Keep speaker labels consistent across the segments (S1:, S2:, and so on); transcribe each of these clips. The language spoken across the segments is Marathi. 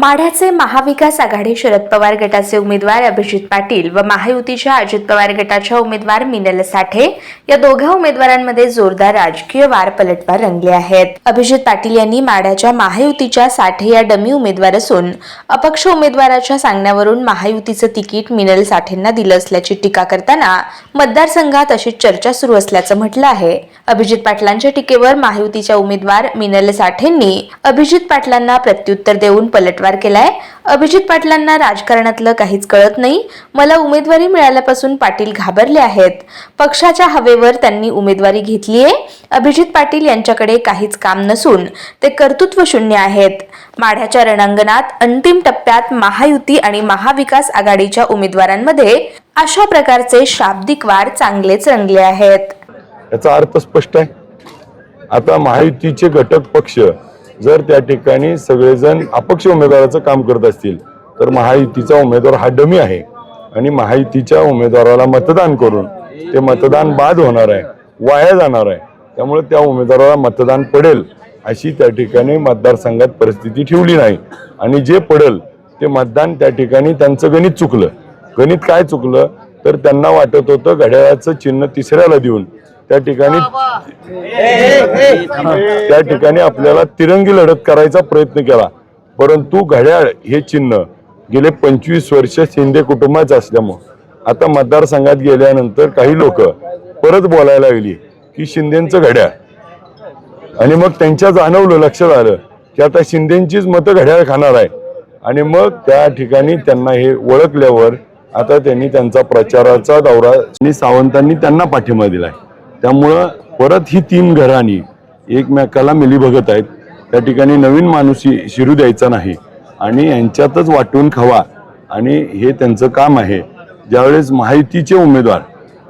S1: माढ्याचे महाविकास आघाडी शरद पवार गटाचे उमेदवार अभिजित पाटील व महायुतीच्या अजित पवार गटाच्या उमेदवार मिनल साठे या दोघा उमेदवारांमध्ये जोरदार राजकीय वार पलटवार रंगले आहेत. अभिजित पाटील यांनी माढ्याच्या महायुतीच्या साठे या डमी उमेदवार असून अपक्ष उमेदवाराच्या सांगण्यावरून महायुतीचं तिकीट मिनल साठेंना दिलं असल्याची टीका करताना मतदारसंघात अशी चर्चा सुरू असल्याचं म्हटलं आहे. अभिजित पाटलांच्या टीकेवर महायुतीच्या उमेदवार मिनल साठेंनी अभिजित पाटलांना प्रत्युत्तर देऊन पलटवार केलाय. अभिजित पाटलांना राजकारणातलं काहीच कळत नाही. मला उमेदवारी मिळाल्यापासून पाटील घाबरले आहेत. पक्षाच्या हवेवर त्यांनी उमेदवारी घेतलीये. अभिजित पाटील यांच्याकडे काहीच काम नसून ते कर्तृत्व शून्य आहेत. माढ्याच्या रणांगणात अंतिम टप्प्यात महायुती आणि महाविकास आघाडीच्या उमेदवारांमध्ये अशा प्रकारचे शाब्दिक वार चांगलेच रंगले आहेत.
S2: याचा अर्थ स्पष्ट आहे. आता महायुतीचे घटक पक्ष जर त्या ठिकाणी सगळेजण अपक्ष उमेदवाराचं काम करत असतील तर महायुतीचा उमेदवार हा डमी आहे. आणि महायुतीच्या उमेदवाराला मतदान करून ते मतदान बाद होणार आहे वाया जाणार आहे. त्यामुळे त्या उमेदवाराला मतदान पडेल अशी त्या ठिकाणी मतदारसंघात परिस्थिती ठेवली नाही. आणि जे पडेल ते मतदान त्या ठिकाणी त्यांचं गणित चुकलं. गणित काय चुकलं? तर त्यांना वाटत होतं घड्याळाचं चिन्ह तिसऱ्याला देऊन त्या ठिकाणी त्या ठिकाणी आपल्याला तिरंगी लढत करायचा प्रयत्न केला. परंतु घड्याळ हे चिन्ह गेले पंचवीस वर्ष शिंदे कुटुंबाचं असल्यामुळं. आता मतदारसंघात गेल्यानंतर काही लोक परत बोलायला लागली की शिंदेचं घड्याळ. आणि मग त्यांच्या जाणवलं लक्षात आलं की आता शिंदेचीच मतं घड्याळ खाणार आहे आणि मग त्या ठिकाणी त्यांना हे ओळखल्यावर आता त्यांनी त्यांचा प्रचाराचा दौरा आणि सावंतांनी त्यांना पाठिंबा दिलाय. त्यामुळं परत ही तीन घराणी एकमेकाला मिलीभगत आहेत. त्या ठिकाणी नवीन माणूस शिरू द्यायचा नाही. आणि यांच्यातच वाटून खावा. आणि हे त्यांचं काम आहे. ज्यावेळेस माहितीचे उमेदवार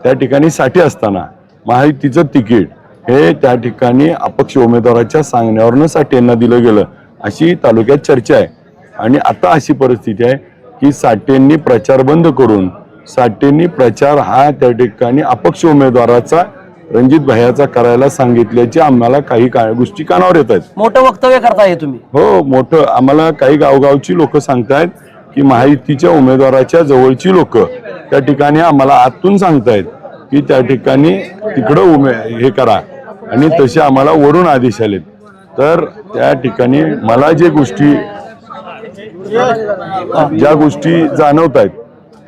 S2: त्या ठिकाणी साठी असताना माहितीचं तिकीट हे त्या ठिकाणी अपक्ष उमेदवाराच्या सांगण्यावरनं साठेंना दिलं गेलं अशी तालुक्यात चर्चा आहे. आणि आता अशी परिस्थिती आहे की साठेंनी प्रचार बंद करून साठेंनी प्रचार हा त्या ठिकाणी अपक्ष उमेदवाराचा रणजित भैयाचा करायला सांगितल्याची आम्हाला काही का गोष्टी कानावर येत आहेत.
S3: मोठं वक्तव्य करताय तुम्ही.
S2: हो मोठं आम्हाला काही गावगावची लोक सांगतायत की महायुतीच्या उमेदवाराच्या जवळची लोक त्या ठिकाणी आम्हाला आतून सांगतायत की त्या ठिकाणी तिकडं उमे हे करा. आणि तसे आम्हाला वरून आदेश आलेत. तर त्या ठिकाणी मला जे गोष्टी ज्या गोष्टी जाणवत आहेत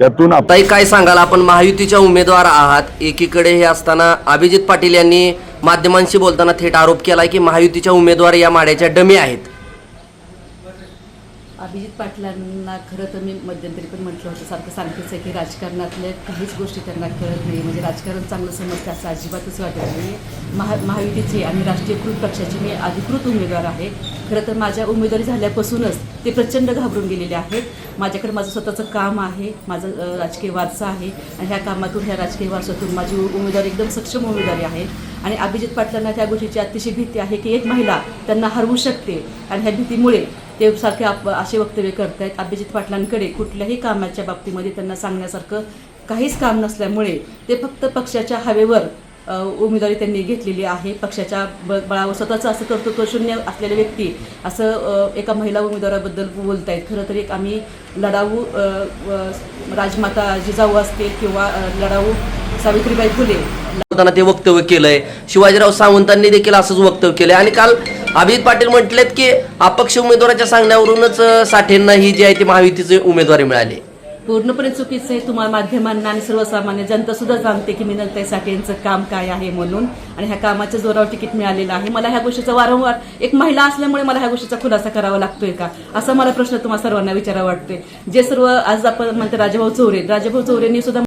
S2: त्यातून आप-
S3: ताई काय सांगाल? आपण महायुतीच्या उमेदवार आहात. एकीकडे हे असताना अभिजित पाटील यांनी माध्यमांशी बोलताना थेट आरोप केलाय की महायुतीच्या उमेदवार या माड्याच्या डमी आहेत.
S4: अभिजित पाटलांना खरं तर मी मध्यंतरी पण म्हटलं होतं सारखं सांगतेच आहे की राजकारणातल्या काहीच गोष्टी त्यांना कळत नाही म्हणजे राजकारण चांगलं समजतं असं अजिबातच वाटत नाही महा महायुतीचे आणि राष्ट्रीयकृत पक्षाचे मी अधिकृत उमेदवार आहे. खरं तर माझ्या उमेदवारी झाल्यापासूनच ते प्रचंड घाबरून गेलेले आहेत. माझ्याकडे माझं स्वतःचं काम आहे माझं राजकीय वारसा आहे आणि ह्या कामातून ह्या राजकीय वारसातून माझी उमेदवार उमेदवारी एकदम सक्षम उमेदवारी आहे. आणि अभिजित पाटलांना त्या गोष्टीची अतिशय भीती आहे की एक महिला त्यांना हरवू शकते. आणि ह्या भीतीमुळे तेसारखे आप असे वक्तव्य करत आहेत अभिजित पाटलांकडे कुठल्याही कामाच्या बाबतीमध्ये त्यांना सांगण्यासारखं काहीच काम नसल्यामुळे ते फक्त पक्षाच्या हवेवर उमेदवारी त्यांनी घेतलेली आहे. पक्षाच्या ब बळावर स्वतःचं असं कर्तृत्व शून्य असलेले व्यक्ती असं एका महिला उमेदवाराबद्दल बोलत आहेत खरं तर एक आम्ही लढाऊ राजमाता जिजाऊ असतील किंवा लढाऊ सावित्रीबाई फुले.
S3: बोलताना ते वक्तव्य केलंय. शिवाजीराव सावंतांनी देखील असंच वक्तव्य केलंय. आणि काल अभिजित पाटील म्हटलेत की अपक्ष उमेदवाराच्या सांगण्यावरूनच साठेंना ही जी आहे ती महायुतीची उमेदवारी मिळाली.
S4: पूर्णपणे चुकीचं आहे. तुम्हाला माध्यमांना आणि सर्वसामान्य जनता सुद्धा जाणते की मिनलताई साठे यांचं काम काय आहे म्हणून आणि ह्या कामाच्या जोरावर तिकीट मिळालेलं आहे. मला ह्या गोष्टीचा वारंवार एक महिला असल्यामुळे मला ह्या गोष्टीचा खुलासा करावा लागतोय का? असा मला प्रश्न तुम्हाला सर्वांना विचारावा वाटतोय. जे सर्व आज आपण म्हणतो राजाभाऊ चौरे राजाभाऊ चौरेंनी सुद्धा